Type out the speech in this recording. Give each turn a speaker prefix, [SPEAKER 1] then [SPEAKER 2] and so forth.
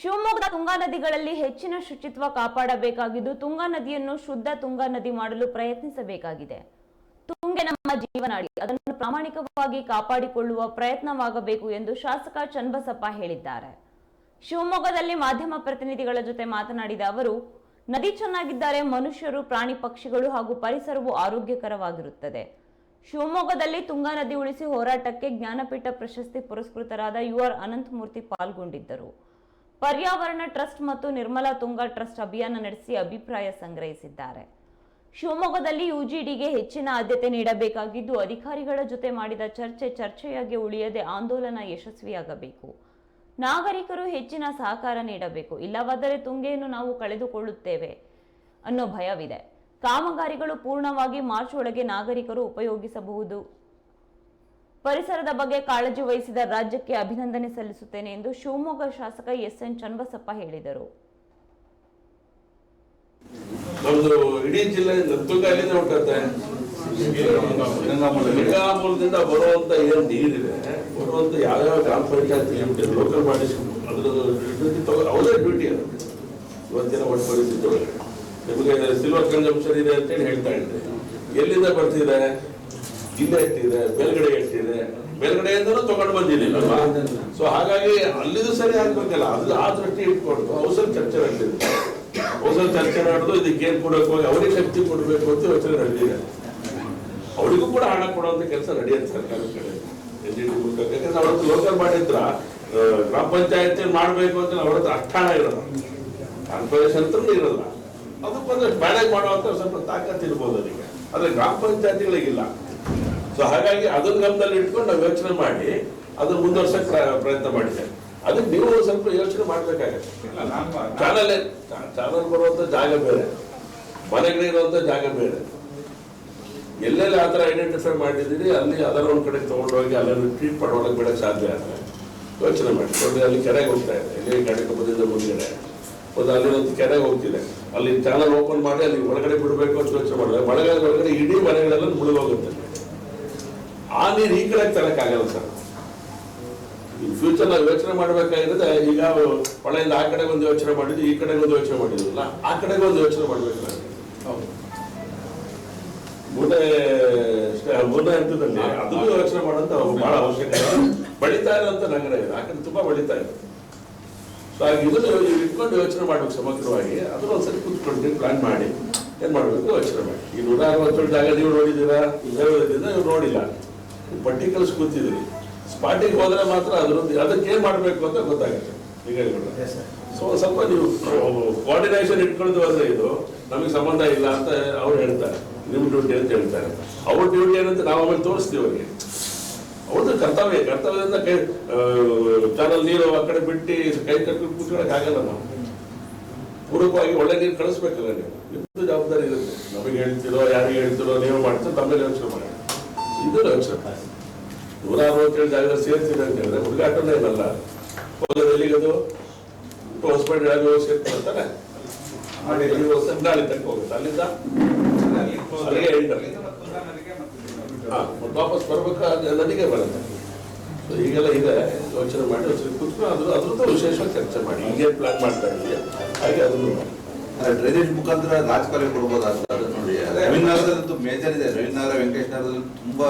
[SPEAKER 1] ಶಿವಮೊಗ್ಗದ ತುಂಗಾ ನದಿಗಳಲ್ಲಿ ಹೆಚ್ಚಿನ ಶುಚಿತ್ವ ಕಾಪಾಡಬೇಕಾಗಿದ್ದು ತುಂಗಾ ನದಿಯನ್ನು ಶುದ್ಧ ತುಂಗಾ ನದಿ ಮಾಡಲು ಪ್ರಯತ್ನಿಸಬೇಕಾಗಿದೆ. ತುಂಗೆ ನಮ್ಮ ಜೀವನಾಡಿ, ಅದನ್ನು ಪ್ರಾಮಾಣಿಕವಾಗಿ ಕಾಪಾಡಿಕೊಳ್ಳುವ ಪ್ರಯತ್ನವಾಗಬೇಕು ಎಂದು ಶಾಸಕ ಚನ್ನಬಸಪ್ಪ ಹೇಳಿದ್ದಾರೆ. ಶಿವಮೊಗ್ಗದಲ್ಲಿ ಮಾಧ್ಯಮ ಪ್ರತಿನಿಧಿಗಳ ಜೊತೆ ಮಾತನಾಡಿದ ಅವರು, ನದಿ ಚೆನ್ನಾಗಿದ್ದರೆ ಮನುಷ್ಯರು, ಪ್ರಾಣಿ ಪಕ್ಷಿಗಳು ಹಾಗೂ ಪರಿಸರವು ಆರೋಗ್ಯಕರವಾಗಿರುತ್ತದೆ. ಶಿವಮೊಗ್ಗದಲ್ಲಿ ತುಂಗಾ ನದಿ ಉಳಿಸಿ ಹೋರಾಟಕ್ಕೆ ಜ್ಞಾನಪೀಠ ಪ್ರಶಸ್ತಿ ಪುರಸ್ಕೃತರಾದ ಯು ಆರ್ ಅನಂತಮೂರ್ತಿ ಪಾಲ್ಗೊಂಡಿದ್ದರು. ಪರ್ಯಾವರಣ ಟ್ರಸ್ಟ್ ಮತ್ತು ನಿರ್ಮಲಾ ತುಂಗಾ ಟ್ರಸ್ಟ್ ಅಭಿಯಾನ ನಡೆಸಿ ಅಭಿಪ್ರಾಯ ಸಂಗ್ರಹಿಸಿದ್ದಾರೆ. ಶಿವಮೊಗ್ಗದಲ್ಲಿ ಯುಜಿಡಿಗೆ ಹೆಚ್ಚಿನ ಆದ್ಯತೆ ನೀಡಬೇಕಾಗಿದ್ದು, ಅಧಿಕಾರಿಗಳ ಜೊತೆ ಮಾಡಿದ ಚರ್ಚೆ ಚರ್ಚೆಯಾಗಿ ಉಳಿಯದೆ ಆಂದೋಲನ ಯಶಸ್ವಿಯಾಗಬೇಕು. ನಾಗರಿಕರು ಹೆಚ್ಚಿನ ಸಹಕಾರ ನೀಡಬೇಕು. ಇಲ್ಲವಾದರೆ ತುಂಗೆಯನ್ನು ನಾವು ಕಳೆದುಕೊಳ್ಳುತ್ತೇವೆ ಅನ್ನೋ ಭಯವಿದೆ. ಕಾಮಗಾರಿಗಳು ಪೂರ್ಣವಾಗಿ ಮಾರ್ಚ್ ಒಳಗೆ ನಾಗರಿಕರು ಉಪಯೋಗಿಸಬಹುದು. ಪರಿಸರದ ಬಗ್ಗೆ ಕಾಳಜಿ ವಹಿಸಿದ ರಾಜ್ಯಕ್ಕೆ ಅಭಿನಂದನೆ ಸಲ್ಲಿಸುತ್ತೇನೆ ಎಂದು ಶಿವಮೊಗ್ಗ ಶಾಸಕ ಎಸ್ ಎನ್ ಚನ್ನಬಸಪ್ಪ ಹೇಳಿದರು.
[SPEAKER 2] ನಮ್ದು ಇಡೀ ಜಿಲ್ಲೆ ತುಂಗ ಎಲ್ಲಿಂದ ಹುಟ್ಟುತ್ತೆ. ಗಂಗಾಮೂಲದಿಂದ ಬರುವಂತ ಏನ್ ನೀರಿದೆ, ಬರುವಂತ ಯಾವ್ಯಾವ ಗ್ರಾಮ ಪಂಚಾಯತ್ ಲೋಕಲ್ ಬಾಡಿ ಅದ್ರ ಡ್ಯೂಟಿ ತಗೋ ಅವರೇ ಡ್ಯೂಟಿ ಅದು. ಇವತ್ತಿನ ಒಟ್ಟು ಪರಿಸ್ಥಿತಿ. ನಿಮಗೆ ಸಿಲ್ವರ್ ಕನ್ಸಂಪ್ಷನ್ ಇದೆ ಅಂತೇಳಿ ಹೇಳ್ತಾ ಇದ್ದೆ. ಎಲ್ಲಿಂದ ಬರ್ತಿದೆ? ಇಲ್ಲೇ ಎತ್ತಿದೆ ಮೇಲ್ಗಡೆ ಎಷ್ಟಿದೆ ಮೇಲ್ಗಡೆಯಿಂದನೂ ತಗೊಂಡು ಬಂದಿದ್ದೀನಿ ಸೊ ಹಾಗಾಗಿ ಅಲ್ಲಿದು ಸರಿ ಆಗ್ಬೇಕಲ್ಲ ಅದು ಆ ದೃಷ್ಟಿ ಇಟ್ಕೊಂಡು ಅವಸರ ಚರ್ಚೆ ನಡೆದಿದೆ. ಅವಸರ ಚರ್ಚೆ ನಡೆದು ಇದಕ್ಕೆ ಏನ್ ಕೊಡಬೇಕು ಅವರಿಗೆ ಶಕ್ತಿ ಕೊಡಬೇಕು ಅಂತ ಯೋಚನೆ ನಡೆದಿದೆ. ಅವರಿಗೂ ಕೂಡ ಹಣ ಕೊಡುವಂತ ಕೆಲಸ ನಡೆಯುತ್ತೆ ಸರ್ಕಾರದ ಕಡೆ. ಮೂಲಕ. ಯಾಕಂದ್ರೆ ಅವ್ರ ಲೋಕಲ್ ಮಾಡಿದ್ರ ಗ್ರಾಮ ಪಂಚಾಯತ್ ಮಾಡ್ಬೇಕು ಅಂತ ಅವ್ರ ಹತ್ರ ಅಷ್ಟು ಹಣ ಇರೋದು ಕಾರ್ಪೊರೇಷನ್ ಅಂತ ಇರಲ್ಲ. ಅದಕ್ಕೊಂದು ಮ್ಯಾನೇಜ್ ಮಾಡುವಂತ ಸ್ವಲ್ಪ ತಾಕತ್ ಇರ್ಬೋದು ಅದಕ್ಕೆ. ಆದ್ರೆ ಗ್ರಾಮ ಪಂಚಾಯತಿಗಳಿಗಿಲ್ಲ. ಸೊ ಹಾಗಾಗಿ ಅದನ್ನ ಗಮನದಲ್ಲಿ ಇಟ್ಕೊಂಡು ನಾವು ಯೋಚನೆ ಮಾಡಿ ಅದನ್ನ ಮುಂದುವರ್ಸಕ್ ಪ್ರ- ಪ್ರಯತ್ನ ಮಾಡಿದ್ದೇವೆ ಅದಕ್ಕೆ ನೀವು ಸ್ವಲ್ಪ ಯೋಚನೆ ಮಾಡ್ಬೇಕಾಗತ್ತೆ. ಚಾನಲ್ ಚಾನಲ್ ಬರುವಂತ ಜಾಗ ಬೇರೆ ಮನೆಗಳಿರುವಂತ ಜಾಗ ಬೇರೆ. ಎಲ್ಲೆಲ್ಲಿ ಆ ಥರ ಐಡೆಂಟಿಫೈ ಮಾಡಿದ್ದೀರಿ ಅಲ್ಲಿ ಅದರ ಒಂದ್ ಕಡೆ ತಗೊಂಡೋಗಿ ಅಲ್ಲೆಲ್ಲ ಟ್ರೀಟ್ ಮಾಡೋಳಕ್ಕೆ ಬೇಡ ಸಾಧ್ಯ ಆದರೆ ಯೋಚನೆ ಮಾಡಿ. ಅಲ್ಲಿ ಕೆರೆಗೆ ಹೋಗ್ತಾ ಇದೆ. ಇಲ್ಲಿ ಗಾಡಿ ಕಂಬದಿಂದ ಮುಂದೆ ಒಂದು ಅಲ್ಲಿ ಒಂದು ಕೆರೆಗೆ ಹೋಗ್ತಿದೆ. ಅಲ್ಲಿ ಚಾನಲ್ ಓಪನ್ ಮಾಡಿ ಅಲ್ಲಿ ಒಳಗಡೆ ಬಿಡಬೇಕು ಅಂತ ಯೋಚನೆ ಮಾಡಿದ್ರೆ ಮಳೆಗಾಲ ಒಳಗಡೆ ಇಡೀ ಮನೆಗಳೆಲ್ಲ ಮುಳುಗೋಗುತ್ತೆ ಆ ನೀರು ಈ ಕಡೆ ತರಕ್ಕಾಗಲ್ಲ ಸರ್. ಈ ಫ್ಯೂಚರ್ ನಾವು ಯೋಚನೆ ಮಾಡ್ಬೇಕಾಗಿರೋದೆ ಈಗ ಹೊಳೆಯಿಂದ ಆ ಕಡೆಗೆ ಒಂದು ಯೋಚನೆ ಮಾಡಿದ್ವಿ ಈ ಕಡೆಗೆ ಒಂದು ಯೋಚನೆ ಮಾಡಿದ್ವಲ್ಲ ಆ ಕಡೆಗೆ ಒಂದು ಯೋಚನೆ ಮಾಡ್ಬೇಕು ನಾವು ಮೂರನೇ ಮೂರನೇ ಹಂತದಲ್ಲಿ ಯೋಚನೆ ಮಾಡೋಂತ ಬಹಳ ಅವಶ್ಯಕ ಬಳಿತಾ ಇರೋಂಥ ನಗರ ಇದೆ ಯಾಕಂದ್ರೆ ಕಡೆ ತುಂಬಾ ಬೆಳೀತಾ ಇದೆ. ಸೊ ಹಾಗೆ ಇದನ್ನು ನೀವು ಇಟ್ಕೊಂಡು ಯೋಚನೆ ಮಾಡ್ಬೇಕು ಸಮಗ್ರವಾಗಿ ಅದನ್ನ ಒಂದ್ಸರಿ ಕೂತ್ಕೊಂಡು ಪ್ಲಾನ್ ಮಾಡಿ ಏನ್ ಮಾಡ್ಬೇಕು ಯೋಚನೆ ಮಾಡಿ. ಈ ನೂರ ಅರವತ್ತೇಳು ಜಾಗ ನೀವು ನೋಡಿದ್ದೀರಾ? ನೀವು ನೋಡಿಲ್ಲ. ಪಟ್ಟಿ ಕಲ್ಸಿ ಕೂತಿದ್ದೀರಿ ಸ್ಪಾಟಿಗೆ ಹೋದ್ರೆ ಮಾತ್ರ ಅದ್ರದ್ದು ಅದಕ್ಕೆ ಏನ್ ಮಾಡ್ಬೇಕು ಅಂತ ಗೊತ್ತಾಗುತ್ತೆ. ಈಗ ಸೊ ಸ್ವಲ್ಪ ನೀವು ಕೋಆರ್ಡಿನೇಷನ್ ಇಟ್ಕೊಂಡು ಅಂದ್ರೆ ಇದು ನಮಗೆ ಸಂಬಂಧ ಇಲ್ಲ ಅಂತ ಅವ್ರು ಹೇಳ್ತಾರೆ. ನಿಮ್ ಡ್ಯೂಟಿ ಅಂತ ಹೇಳ್ತಾರೆ. ಅವ್ರ ಡ್ಯೂಟಿ ಏನಂತ ನಾವು ಆಮೇಲೆ ತೋರಿಸ್ತೀವಿ ಅವ್ರಿಗೆ. ಅವ್ರದ್ದು ಕರ್ತವ್ಯ. ಕರ್ತವ್ಯದಿಂದ ಕೈ ಚಾನಲ್ ನೀರು ಆ ಕಡೆ ಬಿಟ್ಟು ಕೈ ಕಟ್ಕೊಂಡು ಕೂತ್ಕೊಳಕ್ ಆಗಲ್ಲ ನಾವು. ಪೂರ್ವಕವಾಗಿ ಒಳ್ಳೆ ನೀರು ಕಳಿಸ್ಬೇಕಲ್ಲ ನೀವು. ಜವಾಬ್ದಾರಿ ಇರುತ್ತೆ. ನಮಗೆ ಹೇಳ್ತಿರೋ ಯಾರಿಗೆ ಹೇಳ್ತಿರೋ ನೀವು ಮಾಡ್ತೀರೋ ತಮ್ಮೇಲೆ ಯೋಚನೆ ಮಾಡಿ. ಇದು ಅಂಶ ನೂರ ಅರವತ್ತೇಳು ಜಾಗದಲ್ಲಿ ಸೇರ್ತೀನಿ ಅಂತ ಹೇಳಿದ್ರೆ ಹುಡುಗಾಟನೇ ಏನಲ್ಲ ಹೋಗೋದು ಅದು? ಹೊಸಪೇಟೆ ಯಾರು ಸೇರ್ಕೊಳ್ತಾರೆ ನಾಳೆ ತನಕ ಹೋಗುತ್ತೆ. ಅಲ್ಲಿಂದ? ಅಲ್ಲಿಗೆ ಮತ್ತೆ ವಾಪಸ್ ಬರ್ಬೇಕಾದ್ರೆ ನದಿಗೆ ಬರುತ್ತೆ. ಈಗೆಲ್ಲ ಇದೆ. ಯೋಚನೆ ಮಾಡಿ ಕೂತ್ಕೊಂಡು ಅದ್ರ ಅದ್ರದ್ದು ವಿಶೇಷವಾಗಿ ಚರ್ಚೆ ಮಾಡಿ. ಹೀಗೆ ಪ್ಲಾನ್ ಮಾಡ್ತಾ ಇದ್ದೀವಿ ಹಾಗೆ ಅದನ್ನು
[SPEAKER 3] ಡ್ರೈನೇಜ್ ಮುಖಾಂತರ ಅಂತ ಅದು ನೋಡಿ. ರವೀಂದ್ರನಗರದಂತೂ ಮೇಜರ್ ಇದೆ. ರವೀಂದ್ರನಗರ ವೆಂಕಟೇಶ್ ನಗರದಲ್ಲಿ ತುಂಬಾ